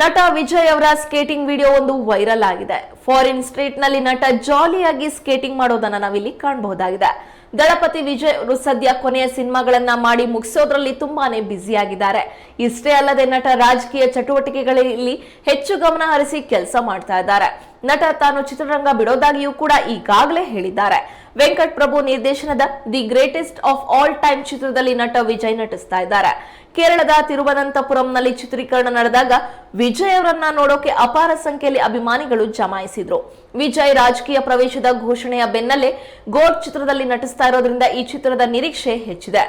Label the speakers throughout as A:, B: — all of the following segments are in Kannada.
A: ನಟ ವಿಜಯ್ ಅವರ ಸ್ಕೇಟಿಂಗ್ ವಿಡಿಯೋ ಒಂದು ವೈರಲ್ ಆಗಿದೆ. ಫಾರಿನ್ ಸ್ಟ್ರೀಟ್ನಲ್ಲಿ ನಟ ಜಾಲಿಯಾಗಿ ಸ್ಕೇಟಿಂಗ್ ಮಾಡೋದನ್ನ ನಾವಿಲ್ಲಿ ಕಾಣಬಹುದಾಗಿದೆ. ದಳಪತಿ ವಿಜಯ್ ಅವರು ಸದ್ಯ ಕೊನೆಯ ಸಿನಿಮಾಗಳನ್ನ ಮಾಡಿ ಮುಗಿಸೋದ್ರಲ್ಲಿ ತುಂಬಾನೇ ಬ್ಯುಸಿ ಆಗಿದ್ದಾರೆ ಇಷ್ಟೇ ಅಲ್ಲದೆ ನಟ ರಾಜಕೀಯ ಚಟುವಟಿಕೆಗಳಲ್ಲಿ ಹೆಚ್ಚು ಗಮನ ಹರಿಸಿ ಕೆಲಸ ಮಾಡ್ತಾ ಇದ್ದಾರೆ. ನಟ ತಾನು ಚಿತ್ರರಂಗ ಬಿಡೋದಾಗಿಯೂ ಕೂಡ ಈಗಾಗಲೇ ಹೇಳಿದ್ದಾರೆ. ವೆಂಕಟ್ ಪ್ರಭು ನಿರ್ದೇಶನದ the greatest of all time ಚಿತ್ರದಲ್ಲಿ ನಟ ವಿಜಯ್ ನಟಿಸ್ತಾ ಇದ್ದಾರೆ. ಕೇರಳದ ತಿರುವನಂತಪುರಂನಲ್ಲಿ ಚಿತ್ರೀಕರಣ ನಡೆದಾಗ ವಿಜಯ್ ಅವರನ್ನ ನೋಡೋಕೆ ಅಪಾರ ಸಂಖ್ಯೆಯಲ್ಲಿ ಅಭಿಮಾನಿಗಳು ಜಮಾಯಿಸಿದ್ರು. ವಿಜಯ್ ರಾಜಕೀಯ ಪ್ರವೇಶದ ಘೋಷಣೆಯ ಬೆನ್ನಲ್ಲೇ ಗೋಡ್ ಚಿತ್ರದಲ್ಲಿ ನಟಿಸ್ತಾ ಇರೋದ್ರಿಂದ ಈ ಚಿತ್ರದ ನಿರೀಕ್ಷೆ ಹೆಚ್ಚಿದೆ.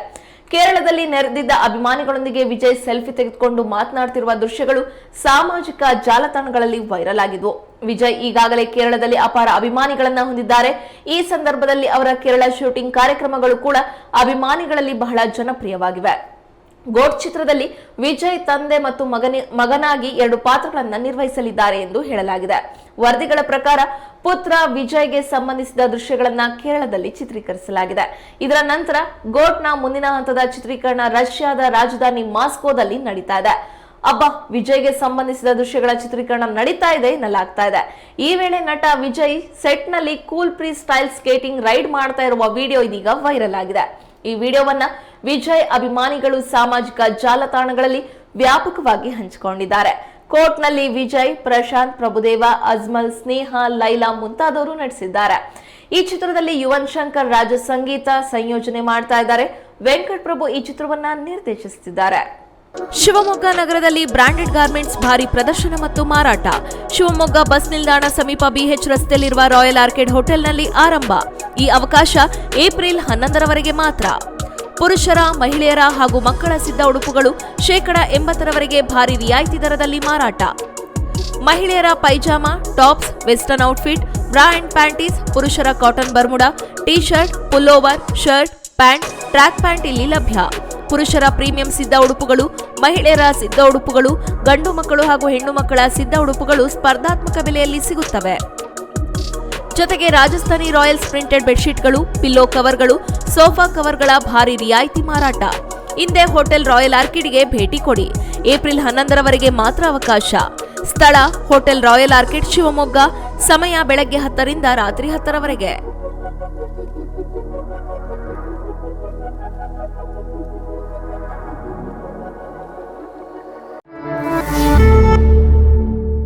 A: ಕೇರಳದಲ್ಲಿ ನೆರೆದಿದ್ದ ಅಭಿಮಾನಿಗಳೊಂದಿಗೆ ವಿಜಯ್ ಸೆಲ್ಫಿ ತೆಗೆದುಕೊಂಡು ಮಾತನಾಡುತ್ತಿರುವ ದೃಶ್ಯಗಳು ಸಾಮಾಜಿಕ ಜಾಲತಾಣಗಳಲ್ಲಿ ವೈರಲ್ ಆಗಿದ್ವು. ವಿಜಯ್ ಈಗಾಗಲೇ ಕೇರಳದಲ್ಲಿ ಅಪಾರ ಅಭಿಮಾನಿಗಳನ್ನ ಹೊಂದಿದ್ದಾರೆ. ಈ ಸಂದರ್ಭದಲ್ಲಿ ಅವರ ಕೇರಳ ಶೂಟಿಂಗ್ ಕಾರ್ಯಕ್ರಮಗಳು ಕೂಡ ಅಭಿಮಾನಿಗಳಲ್ಲಿ ಬಹಳ ಜನಪ್ರಿಯವಾಗಿವೆ. ಗೋಡ್ ಚಿತ್ರದಲ್ಲಿ ವಿಜಯ್ ತಂದೆ ಮತ್ತು ಮಗನಿ ಮಗನಾಗಿ ಎರಡು ಪಾತ್ರಗಳನ್ನು ನಿರ್ವಹಿಸಲಿದ್ದಾರೆ ಎಂದು ಹೇಳಲಾಗಿದೆ. ವರದಿಗಳ ಪ್ರಕಾರ ಪುತ್ರ ವಿಜಯ್ಗೆ ಸಂಬಂಧಿಸಿದ ದೃಶ್ಯಗಳನ್ನ ಕೇರಳದಲ್ಲಿ ಚಿತ್ರೀಕರಿಸಲಾಗಿದೆ. ಇದರ ನಂತರ ಗೋಟ್ನ ಮುಂದಿನ ಹಂತದ ಚಿತ್ರೀಕರಣ ರಷ್ಯಾದ ರಾಜಧಾನಿ ಮಾಸ್ಕೋದಲ್ಲಿ ನಡೀತಾ ಇದೆ. ಅಬ್ಬ, ವಿಜಯ್ಗೆ ಸಂಬಂಧಿಸಿದ ದೃಶ್ಯಗಳ ಚಿತ್ರೀಕರಣ ನಡೀತಾ ಇದೆ ಎನ್ನಲಾಗ್ತಾ ಇದೆ. ಈ ವೇಳೆ ನಟ ವಿಜಯ್ ಸೆಟ್ನಲ್ಲಿ cool free style skating ride ಮಾಡ್ತಾ ಇರುವ ವಿಡಿಯೋ ಇದೀಗ ವೈರಲ್ ಆಗಿದೆ. ಈ ವಿಡಿಯೋವನ್ನ ವಿಜಯ್ ಅಭಿಮಾನಿಗಳು ಸಾಮಾಜಿಕ ಜಾಲತಾಣಗಳಲ್ಲಿ ವ್ಯಾಪಕವಾಗಿ ಹಂಚಿಕೊಂಡಿದ್ದಾರೆ. ಕೋರ್ಟ್ನಲ್ಲಿ ವಿಜಯ್, ಪ್ರಶಾಂತ್, ಪ್ರಭುದೇವ, ಅಜ್ಮಲ್, ಸ್ನೇಹ, ಲೈಲಾ ಮುಂತಾದವರು ನಟಿಸಿದ್ದಾರೆ. ಈ ಚಿತ್ರದಲ್ಲಿ ಯುವನ್ ಶಂಕರ್ ರಾಜ ಸಂಗೀತ ಸಂಯೋಜನೆ ಮಾಡ್ತಾ ಇದ್ದಾರೆ. ವೆಂಕಟ್ ಪ್ರಭು ಈ ಚಿತ್ರವನ್ನ ನಿರ್ದೇಶಿಸುತ್ತಿದ್ದಾರೆ. ಶಿವಮೊಗ್ಗ ನಗರದಲ್ಲಿ ಬ್ರಾಂಡೆಡ್ ಗಾರ್ಮೆಂಟ್ಸ್ ಭಾರಿ ಪ್ರದರ್ಶನ ಮತ್ತು ಮಾರಾಟ. ಶಿವಮೊಗ್ಗ ಬಸ್ ನಿಲ್ದಾಣ ಸಮೀಪ ಬಿಎಚ್ ರಸ್ತೆಯಲ್ಲಿರುವ ರಾಯಲ್ ಆರ್ಕಿಡ್ ಹೋಟೆಲ್ನಲ್ಲಿ ಆರಂಭ. ಈ ಅವಕಾಶ ಏಪ್ರಿಲ್ ಹನ್ನೊಂದರವರೆಗೆ ಮಾತ್ರ. ಪುರುಷರ, ಮಹಿಳೆಯರ ಹಾಗೂ ಮಕ್ಕಳ ಸಿದ್ಧ ಉಡುಪುಗಳು ಶೇಕಡ ಎಂಬತ್ತರವರೆಗೆ ಭಾರಿ ರಿಯಾಯಿತಿ ದರದಲ್ಲಿ ಮಾರಾಟ. ಮಹಿಳೆಯರ pyjama, tops, western outfit, bra and panties, ಪುರುಷರ cotton Bermuda, T shirt, pullover, shirt, pant, track pant ಇಲ್ಲಿ ಲಭ್ಯ. ಪುರುಷರ ಪ್ರೀಮಿಯಂ ಸಿದ್ಧ ಉಡುಪುಗಳು, ಮಹಿಳೆಯರ ಸಿದ್ಧ ಉಡುಪುಗಳು, ಗಂಡು ಮಕ್ಕಳು ಹಾಗೂ ಹೆಣ್ಣು ಮಕ್ಕಳ ಸಿದ್ಧ ಉಡುಪುಗಳು ಸ್ಪರ್ಧಾತ್ಮಕ ಬೆಲೆಯಲ್ಲಿ ಸಿಗುತ್ತವೆ. ಜೊತೆಗೆ ರಾಜಸ್ಥಾನಿ ರಾಯಲ್ಸ್ ಪ್ರಿಂಟೆಡ್ ಬೆಡ್ಶೀಟ್ಗಳು, ಪಿಲ್ಲೋ ಕವರ್ಗಳು, ಸೋಫಾ ಕವರ್ಗಳ ಭಾರಿ ರಿಯಾಯಿತಿ ಮಾರಾಟ. ಹಿಂದೆ ಹೋಟೆಲ್ ರಾಯಲ್ ಆರ್ಕಿಡ್ಗೆ ಭೇಟಿ ಕೊಡಿ. ಏಪ್ರಿಲ್ ಹನ್ನೊಂದರವರೆಗೆ ಮಾತ್ರ ಅವಕಾಶ. ಸ್ಥಳ, ಹೋಟೆಲ್ ರಾಯಲ್ ಆರ್ಕಿಡ್, ಶಿವಮೊಗ್ಗ. ಸಮಯ ಬೆಳಗ್ಗೆ ಹತ್ತರಿಂದ ರಾತ್ರಿ ಹತ್ತರವರೆಗೆ.